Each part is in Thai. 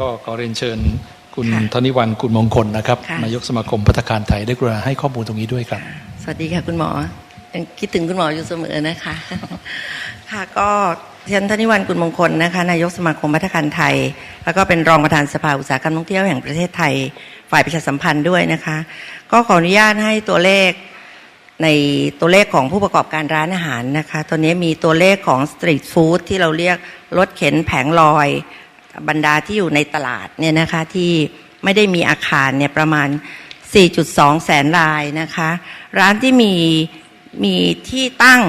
ก็ขอเรียนเชิญคุณค่ะธนิวันกุลมงคลนะครับค่ะนายกสมาคมพัฒคารไทยได้กรุณาให้ข้อมูลตรงนี้ด้วยครับ สวัสดีค่ะคุณหมอยังคิดถึงคุณหมออยู่เสมอนะคะ ค่ะก็เชันธนิวันกุลมงคลนะคะนายกสมาคมพัฒการไทย แล้วก็เป็นรองประธานสภาอุตสาหกรรมท่องเที่ยวแห่งประเทศไทย ฝ่ายประชาสัมพันธ์ด้วยนะคะ ก็ขออนุญาตให้ตัวเลขในตัวเลขของผู้ประกอบการร้านอาหารนะคะตัวนี้มีตัวเลขของสตรีทฟู้ดที่เราเรียกรถเข็นแผงลอย บรรดาที่อยู่ในตลาดเนี่ยนะคะที่ไม่ได้มีอาคารเนี่ยประมาณ 4.2 แสนรายนะคะ ร้านที่มีมีที่ตั้ง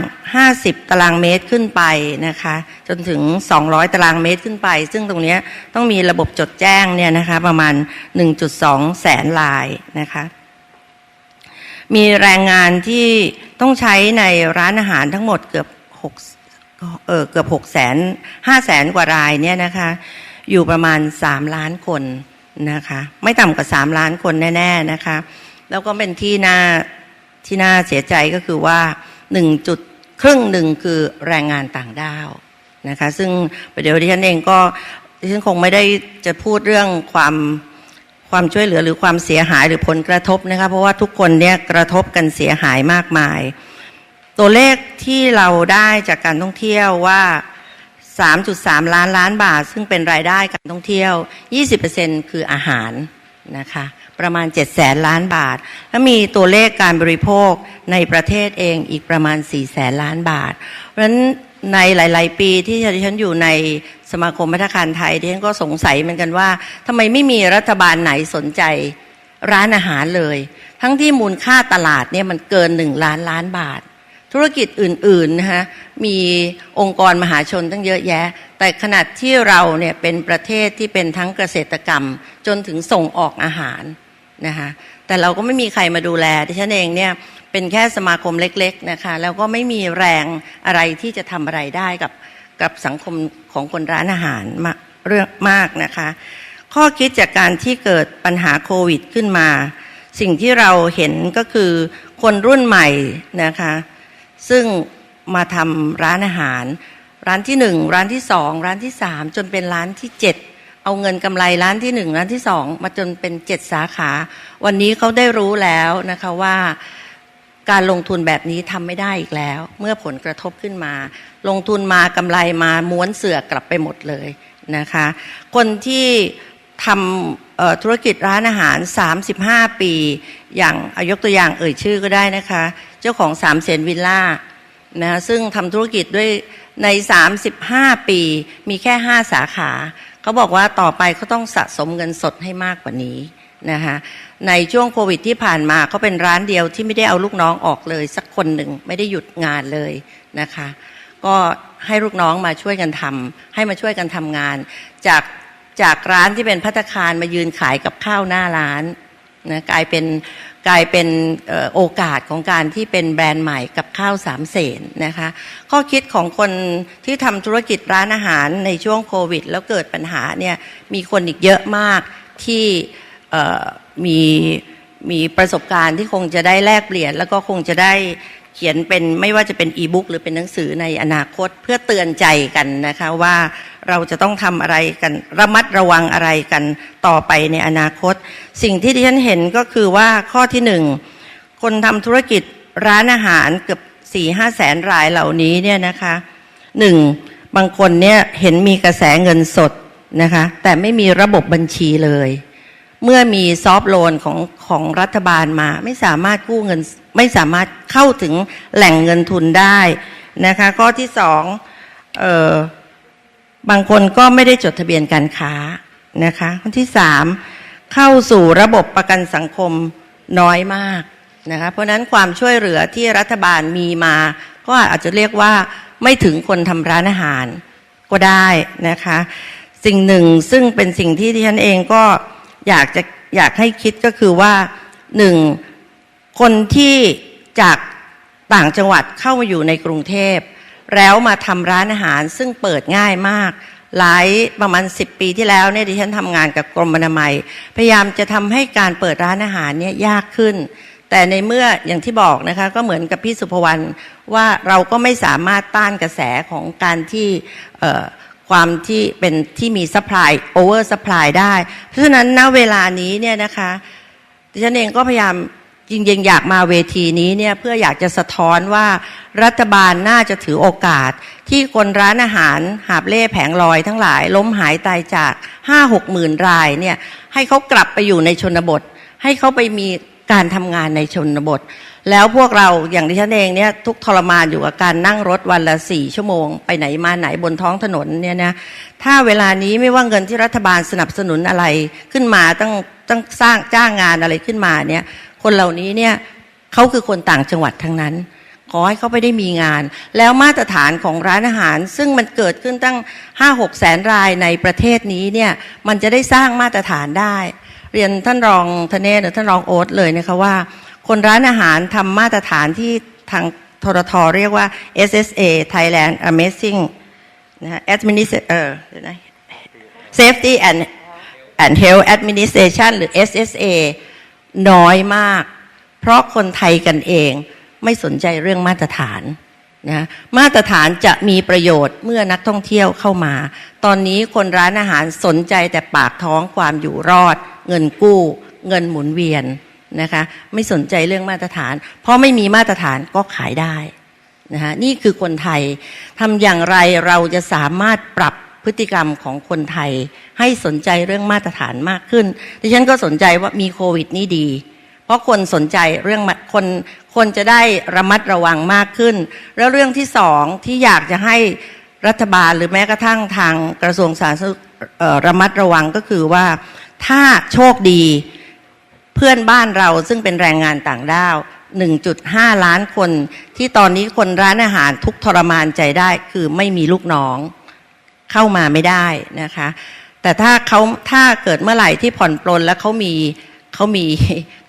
50 ตารางเมตรขึ้นไปนะคะ จนถึง 200 ตารางเมตรขึ้นไป ซึ่งตรงนี้ต้องมีระบบจดแจ้งเนี่ยนะคะประมาณ 1.2 แสนรายนะคะ มีแรงงานที่ต้องใช้ในร้านอาหารทั้งหมดเกือบ6เออเกือบ6แสน5แสนกว่ารายเนี่ยนะคะ อยู่ประมาณ 3 ล้านคนนะคะ ไม่ต่ำกว่า 3 ล้านคนแน่ ๆนะคะ แล้วก็เป็นที่น่าที่น่าเสียใจก็คือว่า1จุดครึ่งหนึ่งคือแรงงานต่างด้าวนะคะ ซึ่งประเดี๋ยวดิฉันเองก็ดิฉันคงไม่ได้จะพูดเรื่องความความช่วยเหลือหรือความเสียหายหรือผลกระทบนะคะ เพราะว่าทุกคนเนี่ยกระทบกันเสียหายมากมาย ตัวเลขที่เราได้จากการท่องเที่ยวว่า 3.3 ล้านล้านบาท ซึ่งเป็นรายได้การท่องเที่ยว 20%คืออาหารนะคะประมาณ7แสนล้านบาท แล้วมีตัวเลขการบริโภคในประเทศเองอีกประมาณ4แสนล้านบาท เพราะฉะนั้นในหลาย ๆ ปีที่ดิฉันอยู่ในสมาคมพัฒคารไทยดิฉันก็สงสัยเหมือนกันว่าทำไมไม่มีรัฐบาลไหนสนใจร้านอาหารเลย ทั้งที่มูลค่าตลาดเนี่ยมันเกิน1ล้านล้านบาท ธุรกิจอื่นๆนะคะมีองค์กรมหาชนตั้งเยอะแยะ แต่ขนาดที่เราเนี่ยเป็นประเทศที่เป็นทั้งเกษตรกรรม จนถึงส่งออกอาหารนะคะแต่เราก็ไม่มีใครมาดูแลดิฉันเองเนี่ยเป็นแค่สมาคมเล็กๆนะคะแล้วก็ไม่มีแรงอะไรที่จะทำอะไรได้กับกับสังคมของคนร้านอาหารมาเรื่องมากนะคะ ข้อคิดจากการที่เกิดปัญหาโควิดขึ้นมา สิ่งที่เราเห็นก็คือคนรุ่นใหม่นะคะ ซึ่งมาทำร้านอาหาร ร้านที่หนึ่งร้านที่สองร้านที่สามจนเป็นร้านที่เจ็ดเอาเงินกำไรร้านที่หนึ่งร้านที่สองมาจนเป็นเจ็ดสาขา วันนี้เขาได้รู้แล้วนะคะว่าการลงทุนแบบนี้ทำไม่ได้อีกแล้ว เมื่อผลกระทบขึ้นมา ลงทุนมากำไรมาม้วนเสือกกลับไปหมดเลยนะคะ คนที่ทำ ธุรกิจร้านอาหาร 35 ปี อย่างอายกตัวอย่างเอ่ยชื่อก็ได้นะคะ เจ้าของสามเสนวิลล่านะซึ่งทำธุรกิจด้วยใน 35 ปี มีแค่ 5 สาขาเขาบอกว่าต่อไปเขาต้องสะสมเงินสดให้มากกว่านี้นะคะในช่วงโควิดที่ผ่านมาเขาเป็นร้านเดียวที่ไม่ได้เอาลูกน้องออกเลย สักคนหนึ่งไม่ได้หยุดงานเลยนะคะ ก็ให้ลูกน้องมาช่วยกันทำให้มาช่วยกันทำงาน จาก จากร้านที่เป็นพัตตาคารมายืนขายกับข้าวหน้าร้านนะกลายเป็นกลายเป็นโอกาสของการที่เป็นแบรนด์ใหม่กับข้าวสามเสนนะคะข้อคิดของคนที่ทำธุรกิจร้านอาหารในช่วงโควิด แล้วเกิดปัญหาเนี่ยมีคนอีกเยอะมากที่มีมีประสบการณ์ที่คงจะได้แลกเปลี่ยน แล้วก็คงจะได้ เขียนเป็นไม่ว่าจะเป็นอีบุ๊กหรือเป็นหนังสือในอนาคตเพื่อเตือนใจกันนะคะว่าเราจะต้องทำอะไรกันระมัดระวังอะไรกันต่อไปในอนาคต สิ่งที่ดิฉันเห็นก็คือว่าข้อที่หนึ่งคนทำธุรกิจร้านอาหารเกือบสี่ห้าแสนรายเหล่านี้เนี่ยนะคะหนึ่งบางคนเนี่ยเห็นมีกระแสเงินสดนะคะแต่ไม่มีระบบบัญชีเลย เมื่อมีซอฟต์โลนของของรัฐบาลมา ไม่สามารถกู้เงินไม่สามารถเข้าถึงแหล่งเงินทุนได้นะคะ ข้อที่สองเออบางคนก็ไม่ได้จดทะเบียนการค้านะคะ ข้อที่สามเข้าสู่ระบบประกันสังคมน้อยมากนะคะเพราะนั้นความช่วยเหลือที่รัฐบาลมีมา ก็อาจจะเรียกว่าไม่ถึงคนทำร้านอาหารก็ได้นะคะ สิ่งหนึ่งซึ่งเป็นสิ่งที่ที่ฉันเองก็ อยากจะอยากให้คิดก็คือว่าหนึ่งคนที่จากต่างจังหวัดเข้ามาอยู่ในกรุงเทพ แล้วมาทำร้านอาหารซึ่งเปิดง่ายมาก หลายประมาณ10 ปีที่แล้วเนี่ยดิฉันทำงานกับกรมอนามัย พยายามจะทำให้การเปิดร้านอาหารเนี่ยยากขึ้น แต่ในเมื่ออย่างที่บอกนะคะก็เหมือนกับพี่สุภวรรณว่าเราก็ไม่สามารถต้านกระแสของการที่ ความที่เป็นที่มี supply over supply ได้ เพราะฉะนั้นณเวลานี้เนี่ยนะคะดิฉันเองก็พยายามจริงๆอยากมาเวทีนี้เนี่ยเพื่ออยากจะสะท้อนว่ารัฐบาลน่าจะถือโอกาส ที่คนร้านอาหารหาบเล่แผงลอยทั้งหลาย ล้มหายตายจากห้าหกหมื่นรายเนี่ยให้เขากลับไปอยู่ในชนบท ให้เขาไปมีการทำงานในชนบท แล้วพวกเราอย่างที่ฉันเองเนี่ยทุกทรมานอยู่กับการนั่งรถวันละสี่ชั่วโมง ไปไหนมาไหนบนท้องถนนเนี่ยนะถ้าเวลานี้ไม่ว่าเงินที่รัฐบาลสนับสนุนอะไรขึ้นมาตั้งตั้งสร้างจ้างงานอะไรขึ้นมาเนี่ยคนเหล่านี้เนี่ยเขาคือคนต่างจังหวัดทั้งนั้น ขอให้เขาไปได้มีงาน แล้วมาตรฐานของร้านอาหาร ซึ่งมันเกิดขึ้นตั้งห้าหกแสนรายในประเทศนี้เนี่ยมันจะได้สร้างมาตรฐานได้ เรียนท่านรองธเนศหรือท่านรองโอ๊ตเลยนะคะว่า คนร้านอาหารทำมาตรฐานที่ทางทรทเรียกว่า SSA Thailand Amazing นะ Administration เออ Safety and and Health Administration หรือ SSA น้อยมาก เพราะคนไทยกันเองไม่สนใจเรื่องมาตรฐานนะมาตรฐานจะมีประโยชน์เมื่อนักท่องเที่ยวเข้ามา ตอนนี้คนร้านอาหารสนใจแต่ปากท้องความอยู่รอด เงินกู้ เงินหมุนเวียน นะคะ ไม่สนใจเรื่องมาตรฐาน เพราะไม่มีมาตรฐานก็ขายได้นะคะนี่คือคนไทยทำอย่างไรเราจะสามารถปรับพฤติกรรมของคนไทย ให้สนใจเรื่องมาตรฐานมากขึ้นดิฉันก็สนใจว่ามีโควิดนี่ดี เพราะคนสนใจเรื่องคนคนจะได้ระมัดระวังมากขึ้น แล้วเรื่องที่สองที่อยากจะให้รัฐบาลหรือแม้กระทั่งทางกระทรวงสาธารณสุขระมัดระวังก็คือว่าถ้าโชคดี เพื่อนบ้านเราซึ่งเป็นแรงงานต่างด้าว 1.5 ล้านคน ที่ตอนนี้คนร้านอาหารทุกทรมานใจได้คือไม่มีลูกน้องเข้ามาไม่ได้นะคะ แต่ถ้าเขาถ้าเกิดเมื่อไหร่ที่ผ่อนปลนแล้วเขามีเขามี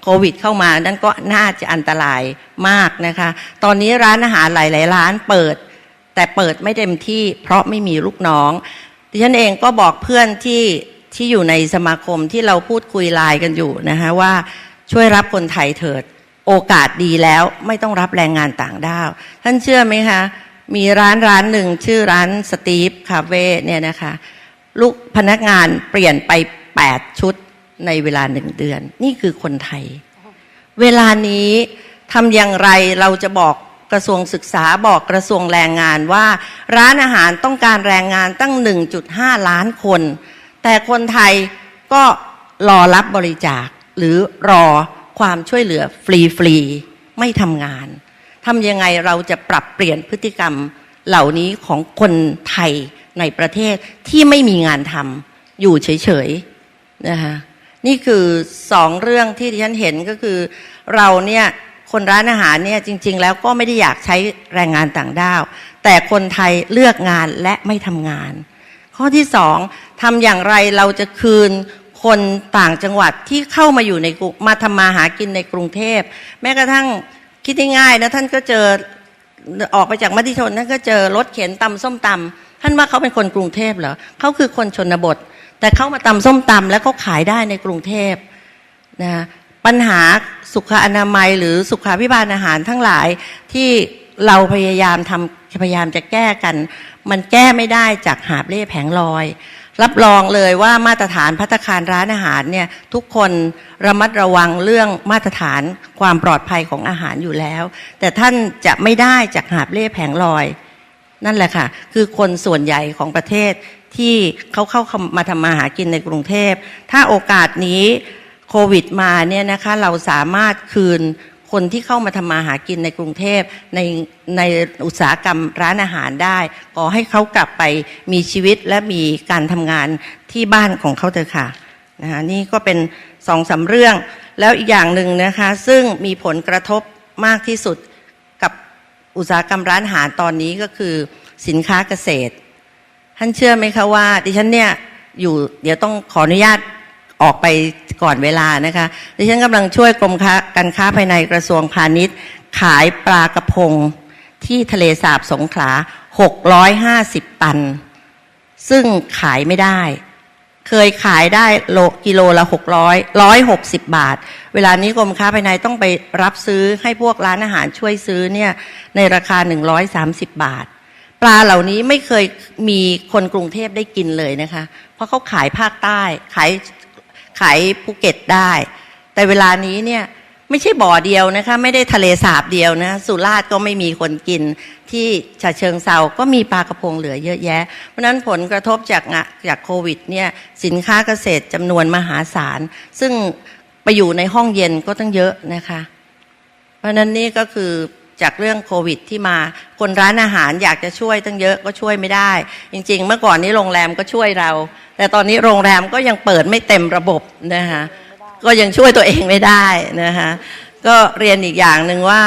โควิดเข้ามา นั่นก็น่าจะอันตรายมากนะคะ ตอนนี้ร้านอาหารหลาย ๆ ร้านเปิด แต่เปิดไม่เต็มที่เพราะไม่มีลูกน้องดิฉันเองก็บอกเพื่อนที่ ที่อยู่ในสมาคมที่เราพูดคุยไลน์กันอยู่นะคะว่าช่วยรับคนไทยเถิด โอกาสดีแล้วไม่ต้องรับแรงงานต่างด้าว ท่านเชื่อไหมคะ มีร้านร้านหนึ่งชื่อร้านสตีฟคาเฟ่เนี่ยนะคะลูกพนักงานเปลี่ยนไป 8 ชุดในเวลาหนึ่งเดือน นี่คือคนไทย เวลานี้ทำอย่างไรเราจะบอกกระทรวงศึกษาบอกกระทรวงแรงงานว่า ร้านอาหารต้องการแรงงานตั้ง 1.5 ล้านคน แต่คนไทยก็รอรับบริจาค หรือรอความช่วยเหลือฟรีๆไม่ทำงานทำยังไงเราจะปรับเปลี่ยนพฤติกรรมเหล่านี้ของคนไทยในประเทศที่ไม่มีงานทำอยู่เฉยๆนะคะนี่คือสองเรื่องที่ดิฉันเห็นก็คือ เราเนี่ยคนร้านอาหารเนี่ยจริง ๆ แล้วก็ไม่ได้อยากใช้แรงงานต่างด้าว แต่คนไทยเลือกงานและไม่ทำงาน ข้อที่สอง ทำอย่างไรเราจะคืนคนต่างจังหวัดที่เข้ามาอยู่ในกรุงมาทำมาหากินในกรุงเทพ แม้กระทั่งคิดง่ายๆนะท่านก็เจอออกไปจากมติชนท่านก็เจอรถเข็นตำส้มตำท่านว่าเขาเป็นคนกรุงเทพเหรอเขาคือคนชนบท แต่เขามาตำส้มตำแล้วเขาขายได้ในกรุงเทพนะปัญหาสุขอนามัยหรือสุขาพิบาลอาหารทั้งหลายที่เราพยายามทำพยายามจะแก้กัน มันแก้ไม่ได้จากหาบเล่แผงลอย รับรองเลยว่ามาตรฐานพัตคารร้านอาหารเนี่ยทุกคนระมัดระวังเรื่องมาตรฐานความปลอดภัยของอาหารอยู่แล้ว แต่ท่านจะไม่ได้จากหาบเล่แผงลอย นั่นแหละค่ะ คือคนส่วนใหญ่ของประเทศที่เขาเข้ามาทำมาหากินในกรุงเทพ ถ้าโอกาสนี้โควิดมาเนี่ยนะคะเราสามารถคืน คนที่เข้ามาทำมาหากินในกรุงเทพในในอุตสาหกรรมร้านอาหารได้ขอให้เขากลับไปมีชีวิตและมีการทำงานที่บ้านของเขาเถอะค่ะนะคะนี่ก็เป็นสองสาเรื่อง แล้วอีกอย่างหนึ่งนะคะซึ่งมีผลกระทบมากที่สุดกับอุตสาหกรรมร้านอาหารตอนนี้ก็คือสินค้าเกษตร ท่านเชื่อไหมคะว่า ดิฉันเนี่ยอยู่เดี๋ยวต้องขออนุญาต ออกไปก่อนเวลานะคะดิฉันกำลังช่วยกรมค้าการค้าภายในกระทรวงพาณิชย์ ขายปลากระพงที่ทะเลสาบสงขลา 650 ตัน ซึ่งขายไม่ได้ เคยขายได้โลกิโลละ600 160 บาท เวลานี้กรมค้าภายในต้องไปรับซื้อให้พวกร้านอาหารช่วยซื้อเนี่ยในราคา 130 บาท ปลาเหล่านี้ไม่เคยมีคนกรุงเทพได้กินเลยนะคะ เพราะเขาขายภาคใต้ ขาย ขายภูเก็ตได้ แต่เวลานี้เนี่ยไม่ใช่บ่อเดียวนะคะ ไม่ได้ทะเลสาบเดียวนะ สุราษฎร์ก็ไม่มีคนกิน ที่ฉะเชิงเซาก็มีปลากระพงเหลือเยอะแยะ เพราะนั้นผลกระทบจากจากโควิดเนี่ยสินค้าเกษตรจำนวนมหาศาล ซึ่งไปอยู่ในห้องเย็นก็ต้องเยอะนะคะ เพราะนั้นนี่ก็คือ จากเรื่องโควิดที่มา คนร้านอาหารอยากจะช่วยตั้งเยอะก็ช่วยไม่ได้ จริง ๆ เมื่อก่อนนี้โรงแรมก็ช่วยเรา แต่ตอนนี้โรงแรมก็ยังเปิดไม่เต็มระบบนะคะก็ยังช่วยตัวเองไม่ได้นะคะก็เรียนอีกอย่างหนึ่งว่า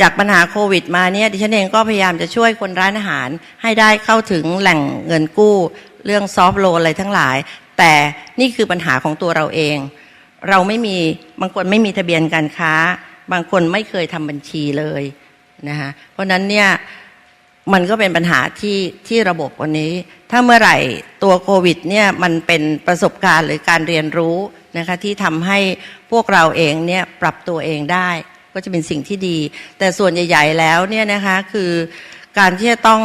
จากปัญหาโควิดมาเนี่ยดิฉันเองก็พยายามจะช่วยคนร้านอาหารให้ได้เข้าถึงแหล่งเงินกู้ เรื่องซอฟต์โลนอะไรทั้งหลาย แต่นี่คือปัญหาของตัวเราเอง เราไม่มีบางคนไม่มีทะเบียนการค้า บางคนไม่เคยทำบัญชีเลยนะคะเพราะนั้นเนี่ยมันก็เป็นปัญหาที่ที่ระบบวันนี้ ถ้าเมื่อไหร่ตัวโควิดเนี่ยมันเป็นประสบการณ์หรือการเรียนรู้นะคะที่ทำให้พวกเราเองเนี่ยปรับตัวเองได้ ก็จะเป็นสิ่งที่ดี แต่ส่วนใหญ่ ๆ แล้วเนี่ยนะคะคือการที่จะต้อง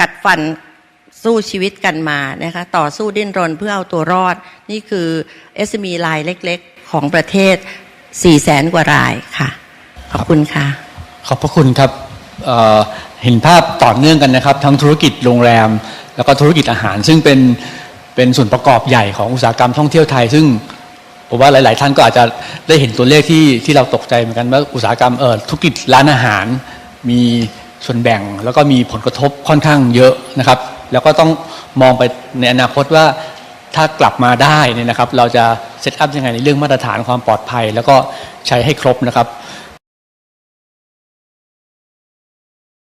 กัดฟันสู้ชีวิตกันมานะคะต่อสู้ดิ้นรนเพื่อเอาตัวรอด นี่คือ SME รายเล็ก ๆ ของประเทศ 4แสนกว่ารายค่ะ ขอบคุณค่ะ ขอบพระคุณครับเอ่อเห็นภาพต่อเนื่องกันนะครับ ทั้งธุรกิจโรงแรม แล้วก็ธุรกิจอาหาร ซึ่งเป็นเป็นส่วนประกอบใหญ่ของอุตสาหกรรมท่องเที่ยวไทย ซึ่งผมว่าหลาย ๆ ท่านก็อาจจะได้เห็นตัวเลขที่ที่เราตกใจเหมือนกันว่าอุตสาหกรรมเออธุรกิจร้านอาหาร มีส่วนแบ่ง แล้วก็มีผลกระทบค่อนข้างเยอะนะครับ แล้วก็ต้องมองไปในอนาคตว่า ถ้ากลับมาได้เนี่ยนะครับ เราจะเซตอัพยังไงในเรื่องมาตรฐานความปลอดภัย แล้วก็ใช้ให้ครบนะครับ